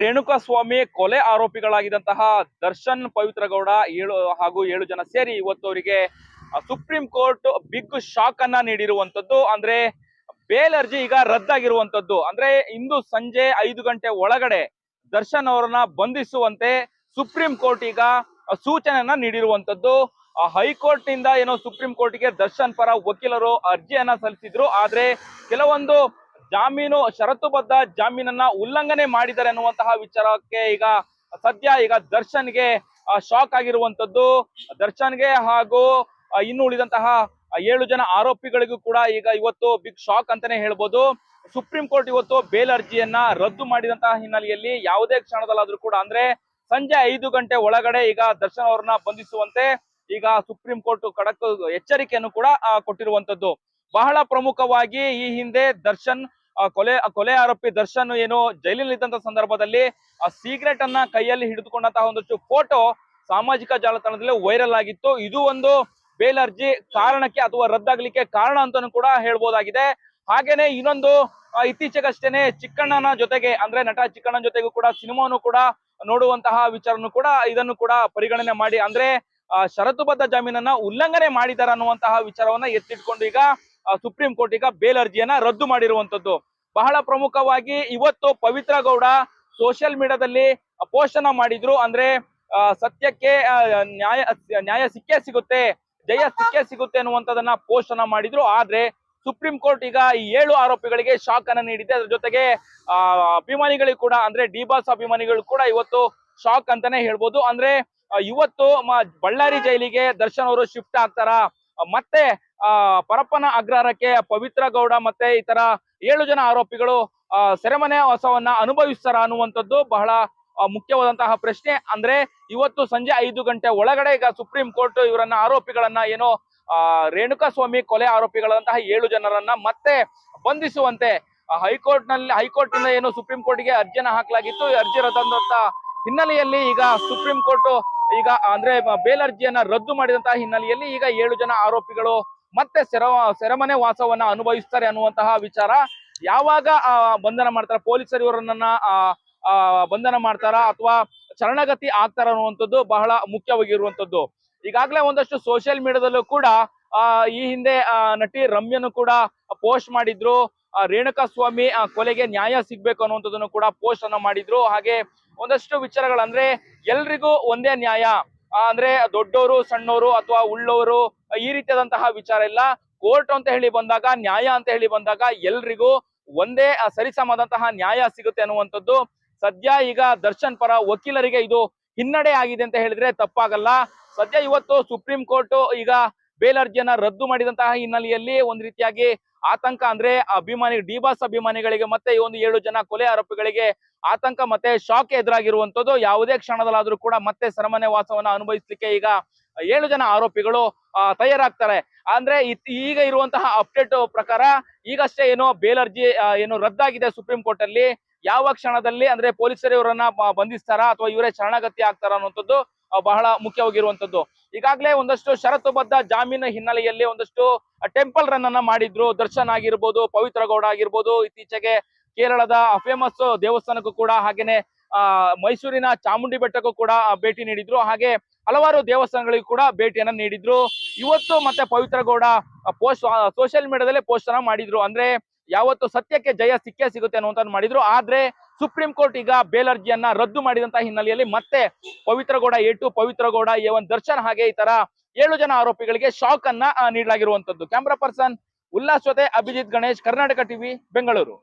ರೇಣುಕಾ ಸ್ವಾಮಿ ಕೊಲೆ ಆರೋಪಿಗಳಾಗಿದ್ದಂತಹ ದರ್ಶನ್ ಪವಿತ್ರ ಗೌಡ ಏಳು ಹಾಗೂ ಏಳು ಜನ ಸೇರಿ ಇವತ್ತು ಅವರಿಗೆ ಸುಪ್ರೀಂ ಕೋರ್ಟ್ ಬಿಗ್ ಶಾಕ್ ಅನ್ನ ನೀಡಿರುವಂತದ್ದು ಅಂದ್ರೆ ಬೇಲ್ ಅರ್ಜಿ ಈಗ ರದ್ದಾಗಿರುವಂತದ್ದು ಅಂದ್ರೆ ಇಂದು ಸಂಜೆ ಐದು ಗಂಟೆ ಒಳಗಡೆ ದರ್ಶನ್ ಅವರನ್ನ ಬಂಧಿಸುವಂತೆ ಸುಪ್ರೀಂ ಕೋರ್ಟ್ ಈಗ ಸೂಚನೆಯನ್ನ ನೀಡಿರುವಂತದ್ದು ಹೈಕೋರ್ಟ್ನಿಂದ ಏನೋ ಸುಪ್ರೀಂ ಕೋರ್ಟ್ಗೆ ದರ್ಶನ್ ಪರ ವಕೀಲರು ಅರ್ಜಿಯನ್ನ ಸಲ್ಲಿಸಿದ್ರು. ಆದ್ರೆ ಕೆಲವೊಂದು ಜಾಮೀನು ಷರತ್ತುಬದ್ಧ ಜಾಮೀನನ್ನ ಉಲ್ಲಂಘನೆ ಮಾಡಿದ್ದಾರೆ ಅನ್ನುವಂತಹ ವಿಚಾರಕ್ಕೆ ಈಗ ಸದ್ಯ ಈಗ ದರ್ಶನ್ಗೆ ಶಾಕ್ ಆಗಿರುವಂತದ್ದು ದರ್ಶನ್ಗೆ ಹಾಗೂ ಇನ್ನು ಉಳಿದಂತಹ ಏಳು ಜನ ಆರೋಪಿಗಳಿಗೂ ಕೂಡ ಈಗ ಇವತ್ತು ಬಿಗ್ ಶಾಕ್ ಅಂತಾನೆ ಹೇಳ್ಬೋದು. ಸುಪ್ರೀಂ ಕೋರ್ಟ್ ಇವತ್ತು ಬೇಲ್ ಅರ್ಜಿಯನ್ನ ರದ್ದು ಮಾಡಿದಂತಹ ಹಿನ್ನೆಲೆಯಲ್ಲಿ ಯಾವುದೇ ಕ್ಷಣದಲ್ಲಾದ್ರೂ ಕೂಡ ಅಂದ್ರೆ ಸಂಜೆ ಐದು ಗಂಟೆ ಒಳಗಡೆ ಈಗ ದರ್ಶನ್ ಅವರನ್ನ ಬಂಧಿಸುವಂತೆ ಈಗ ಸುಪ್ರೀಂ ಕೋರ್ಟ್ ಕಡಕ್ ಎಚ್ಚರಿಕೆಯನ್ನು ಕೂಡ ಕೊಟ್ಟಿರುವಂತದ್ದು ಬಹಳ ಪ್ರಮುಖವಾಗಿ ಈ ಹಿಂದೆ ದರ್ಶನ್ ಕೊಲೆ ಕೊಲೆ ಆರೋಪಿ ದರ್ಶನ್ ಏನು ಜೈಲಿನಲ್ಲಿದ್ದಂತ ಸಂದರ್ಭದಲ್ಲಿ ಆ ಸೀಕ್ರೆಟ್ ಅನ್ನ ಕೈಯಲ್ಲಿ ಹಿಡಿದುಕೊಂಡಂತಹ ಒಂದಷ್ಟು ಫೋಟೋ ಸಾಮಾಜಿಕ ಜಾಲತಾಣದಲ್ಲಿ ವೈರಲ್ ಆಗಿತ್ತು. ಇದು ಒಂದು ಬೇಲ್ ಅರ್ಜಿ ಕಾರಣಕ್ಕೆ ಅಥವಾ ರದ್ದಾಗ್ಲಿಕ್ಕೆ ಕಾರಣ ಅಂತಾನು ಕೂಡ ಹೇಳ್ಬೋದಾಗಿದೆ. ಹಾಗೇನೆ ಇನ್ನೊಂದು ಆ, ಇತ್ತೀಚೆಗಷ್ಟೇನೆ ಚಿಕ್ಕಣ್ಣನ ಜೊತೆಗೆ ಅಂದ್ರೆ ನಟ ಚಿಕ್ಕಣ್ಣನ ಜೊತೆಗೂ ಕೂಡ ಸಿನಿಮಾನು ಕೂಡ ನೋಡುವಂತಹ ವಿಚಾರನು ಕೂಡ ಇದನ್ನು ಕೂಡ ಪರಿಗಣನೆ ಮಾಡಿ ಅಂದ್ರೆ ಆ, ಷರತ್ತುಬದ್ಧ ಜಾಮೀನನ್ನ ಉಲ್ಲಂಘನೆ ಮಾಡಿದ್ದಾರೆ ಅನ್ನುವಂತಹ ವಿಚಾರವನ್ನ ಎತ್ತಿಟ್ಕೊಂಡು ಈಗ ಸುಪ್ರೀಂ ಕೋರ್ಟ್ ಈಗ ಬೇಲ್ ಅರ್ಜಿಯನ್ನ ರದ್ದು ಮಾಡಿರುವಂತದ್ದು ಬಹಳ ಪ್ರಮುಖವಾಗಿ ಇವತ್ತು ಪವಿತ್ರ ಗೌಡ ಸೋಷಿಯಲ್ ಮೀಡಿಯಾದಲ್ಲಿ ಪೋಷಣ ಮಾಡಿದ್ರು. ಅಂದ್ರೆ ಸತ್ಯಕ್ಕೆ ನ್ಯಾಯ ನ್ಯಾಯ ಸಿಕ್ಕೇ ಸಿಗುತ್ತೆ, ಜಯ ಸಿಕ್ಕೇ ಸಿಗುತ್ತೆ ಅನ್ನುವಂಥದ್ದನ್ನ ಪೋಷಣ ಮಾಡಿದ್ರು. ಆದ್ರೆ, ಸುಪ್ರೀಂ ಕೋರ್ಟ್ ಈಗ ಈ ಏಳು ಆರೋಪಿಗಳಿಗೆ ಶಾಕ್ ಅನ್ನ ನೀಡಿದೆ. ಅದ್ರ ಜೊತೆಗೆ ಅಭಿಮಾನಿಗಳಿಗೆ ಕೂಡ, ಅಂದ್ರೆ, ಡಿ ಬಾಸ್ ಅಭಿಮಾನಿಗಳು ಕೂಡ ಇವತ್ತು ಶಾಕ್ ಅಂತಾನೆ ಹೇಳ್ಬೋದು. ಅಂದ್ರೆ ಇವತ್ತು ಬಳ್ಳಾರಿ ಜೈಲಿಗೆ ದರ್ಶನ್ ಅವರು ಶಿಫ್ಟ್ ಆಗ್ತಾರ? ಮತ್ತೆ ಪರಪ್ಪನ ಅಗ್ರಹಾರಕ್ಕೆ ಪವಿತ್ರ ಗೌಡ ಮತ್ತೆ ಇತರ ಏಳು ಜನ ಆರೋಪಿಗಳು ಸೆರೆಮನೆ ವಾಸವನ್ನ ಅನುಭವಿಸ್ತಾರ ಅನ್ನುವಂಥದ್ದು ಬಹಳ ಮುಖ್ಯವಾದಂತಹ ಪ್ರಶ್ನೆ. ಅಂದ್ರೆ ಇವತ್ತು ಸಂಜೆ ಐದು ಗಂಟೆ ಒಳಗಡೆ ಈಗ ಸುಪ್ರೀಂ ಕೋರ್ಟ್ ಇವರನ್ನ ಆರೋಪಿಗಳನ್ನ ಏನೋ ರೇಣುಕಾ ಸ್ವಾಮಿ ಕೊಲೆ ಆರೋಪಿಗಳಂತಹ ಏಳು ಜನರನ್ನ ಮತ್ತೆ ಬಂಧಿಸುವಂತೆ ಹೈಕೋರ್ಟ್ನಲ್ಲಿ ಹೈಕೋರ್ಟ್ನಿಂದ ಏನು ಸುಪ್ರೀಂ ಕೋರ್ಟ್ಗೆ ಅರ್ಜಿಯನ್ನು ಹಾಕಲಾಗಿತ್ತು. ಅರ್ಜಿ ರದ್ದಂತ ಹಿನ್ನೆಲೆಯಲ್ಲಿ ಈಗ ಸುಪ್ರೀಂ ಕೋರ್ಟ್ ಈಗ, ಅಂದ್ರೆ ಬೇಲ್ ಅರ್ಜಿಯನ್ನ ರದ್ದು ಮಾಡಿದಂತಹ ಹಿನ್ನೆಲೆಯಲ್ಲಿ ಈಗ ಏಳು ಜನ ಆರೋಪಿಗಳು ಮತ್ತೆ ಸೆರ ಸೆರೆಮನೆ ವಾಸವನ್ನ ಅನುಭವಿಸ್ತಾರೆ ಅನ್ನುವಂತಹ ವಿಚಾರ. ಯಾವಾಗ ಆ, ಬಂಧನ ಮಾಡ್ತಾರ? ಪೊಲೀಸರು ಇವರನ್ನ ಬಂಧನ ಮಾಡ್ತಾರ? ಅಥವಾ ಶರಣಗತಿ ಆಗ್ತಾರ ಅನ್ನುವಂಥದ್ದು ಬಹಳ ಮುಖ್ಯವಾಗಿರುವಂತದ್ದು ಈಗಾಗಲೇ ಒಂದಷ್ಟು ಸೋಷಿಯಲ್ ಮೀಡಿಯಾದಲ್ಲೂ ಕೂಡ ಈ ಹಿಂದೆ ನಟಿ ರಮ್ಯನು ಕೂಡ ಪೋಸ್ಟ್ ಮಾಡಿದ್ರು. ರೇಣುಕಾ ಸ್ವಾಮಿ ಕೊಲೆಗೆ ನ್ಯಾಯ ಸಿಗ್ಬೇಕು ಅನ್ನುವಂಥದ್ದನ್ನು ಕೂಡ ಪೋಸ್ಟ್ ಅನ್ನ ಮಾಡಿದ್ರು. ಹಾಗೆ ಒಂದಷ್ಟು ವಿಚಾರಗಳಂದ್ರೆ ಎಲ್ರಿಗೂ ಒಂದೇ ನ್ಯಾಯ. ಅಂದ್ರೆ ದೊಡ್ಡವರು ಸಣ್ಣವರು ಅಥವಾ ಉಳ್ಳವರು ಈ ರೀತಿಯಾದಂತಹ ವಿಚಾರ ಇಲ್ಲ. ಕೋರ್ಟ್ ಅಂತ ಹೇಳಿ ಬಂದಾಗ, ನ್ಯಾಯ ಅಂತ ಹೇಳಿ ಬಂದಾಗ ಎಲ್ರಿಗೂ ಒಂದೇ ಸರಿಸಮಾದಂತಹ ನ್ಯಾಯ ಸಿಗುತ್ತೆ ಅನ್ನುವಂಥದ್ದು. ಸದ್ಯ ಈಗ ದರ್ಶನ್ ಪರ ವಕೀಲರಿಗೆ ಇದು ಹಿನ್ನಡೆ ಆಗಿದೆ ಅಂತ ಹೇಳಿದ್ರೆ ತಪ್ಪಾಗಲ್ಲ. ಸದ್ಯ ಇವತ್ತು ಸುಪ್ರೀಂ ಕೋರ್ಟ್ ಈಗ ಬೇಲ್ ಅರ್ಜಿಯನ್ನ ರದ್ದು ಮಾಡಿದಂತಹ ಹಿನ್ನೆಲೆಯಲ್ಲಿ ಒಂದ್ ರೀತಿಯಾಗಿ ಆತಂಕ ಅಂದ್ರೆ ಅಭಿಮಾನಿ ಡಿಬಾಸ್ ಅಭಿಮಾನಿಗಳಿಗೆ ಮತ್ತೆ ಈ ಒಂದು ಏಳು ಜನ ಕೊಲೆ ಆರೋಪಿಗಳಿಗೆ ಆತಂಕ ಮತ್ತೆ ಶಾಕ್ ಎದುರಾಗಿರುವಂತದ್ದು ಯಾವುದೇ ಕ್ಷಣದಲ್ಲಾದ್ರೂ ಕೂಡ ಮತ್ತೆ ಸರಮನೆ ವಾಸವನ್ನ ಅನುಭವಿಸಲಿಕ್ಕೆ ಈಗ ಏಳು ಜನ ಆರೋಪಿಗಳು ತಯಾರಾಗ್ತಾರೆ. ಅಂದ್ರೆ ಈಗ ಇರುವಂತಹ ಅಪ್ಡೇಟ್ ಪ್ರಕಾರ ಈಗಷ್ಟೇ ಏನೋ ಬೇಲ್ ಅರ್ಜಿ ಏನು ರದ್ದಾಗಿದೆ ಸುಪ್ರೀಂ ಕೋರ್ಟ್ ಅಲ್ಲಿ ಯಾವ ಕ್ಷಣದಲ್ಲಿ ಅಂದ್ರೆ ಪೊಲೀಸರು ಇವರನ್ನ ಬಂಧಿಸ್ತಾರ ಅಥವಾ ಇವರೇ ಶರಣಾಗತಿ ಆಗ್ತಾರ ಅನ್ನುವಂಥದ್ದು ಬಹಳ ಮುಖ್ಯವಾಗಿರುವಂತದ್ದು ಈಗಾಗಲೇ ಒಂದಷ್ಟು ಷರತ್ತುಬದ್ಧ ಜಾಮೀನು ಹಿನ್ನೆಲೆಯಲ್ಲಿ ಒಂದಷ್ಟು ಟೆಂಪಲ್ ರನ್ ಅನ್ನ ಮಾಡಿದ್ರು. ದರ್ಶನ್ ಆಗಿರ್ಬೋದು, ಪವಿತ್ರ ಗೌಡ ಆಗಿರ್ಬೋದು, ಇತ್ತೀಚೆಗೆ ಕೇರಳದ ಫೇಮಸ್ ದೇವಸ್ಥಾನಕ್ಕೂ ಕೂಡ ಹಾಗೇನೆ ಮೈಸೂರಿನ ಚಾಮುಂಡಿ ಬೆಟ್ಟಕ್ಕೂ ಕೂಡ ಭೇಟಿ ನೀಡಿದ್ರು. ಹಾಗೆ ಹಲವಾರು ದೇವಸ್ಥಾನಗಳಿಗೂ ಕೂಡ ಭೇಟಿಯನ್ನ ನೀಡಿದ್ರು. ಇವತ್ತು ಮತ್ತೆ ಪವಿತ್ರ ಗೌಡ ಪೋಸ್ಟ್ ಸೋಷಿಯಲ್ ಮೀಡಿಯಾದಲ್ಲೇ ಪೋಸ್ಟ್ ಅನ್ನ ಮಾಡಿದ್ರು. ಅಂದ್ರೆ ಯಾವತ್ತು ಸತ್ಯಕ್ಕೆ ಜಯ ಸಿಕ್ಕೇ ಸಿಗುತ್ತೆ ಅನ್ನುವಂತ ಮಾಡಿದ್ರು. ಆದ್ರೆ ಸುಪ್ರೀಂ ಕೋರ್ಟ್ ಈಗ ಬೇಲ್ ಅರ್ಜಿಯನ್ನ ರದ್ದು ಮಾಡಿದಂತಹ ಹಿನ್ನೆಲೆಯಲ್ಲಿ ಮತ್ತೆ Pavithra Gowda A two Pavithra Gowda A one Darshan ಹಾಗೆ ಈ ತರ ಏಳು ಜನ ಆರೋಪಿಗಳಿಗೆ ಶಾಕ್ ಅನ್ನ ನೀಡಲಾಗಿರುವಂತದ್ದು ಕ್ಯಾಮ್ರಾ ಪರ್ಸನ್ ಉಲ್ಲಾಸ್ ಜೊತೆ ಅಭಿಜಿತ್ ಗಣೇಶ್, ಕರ್ನಾಟಕ ಟಿವಿ, ಬೆಂಗಳೂರು.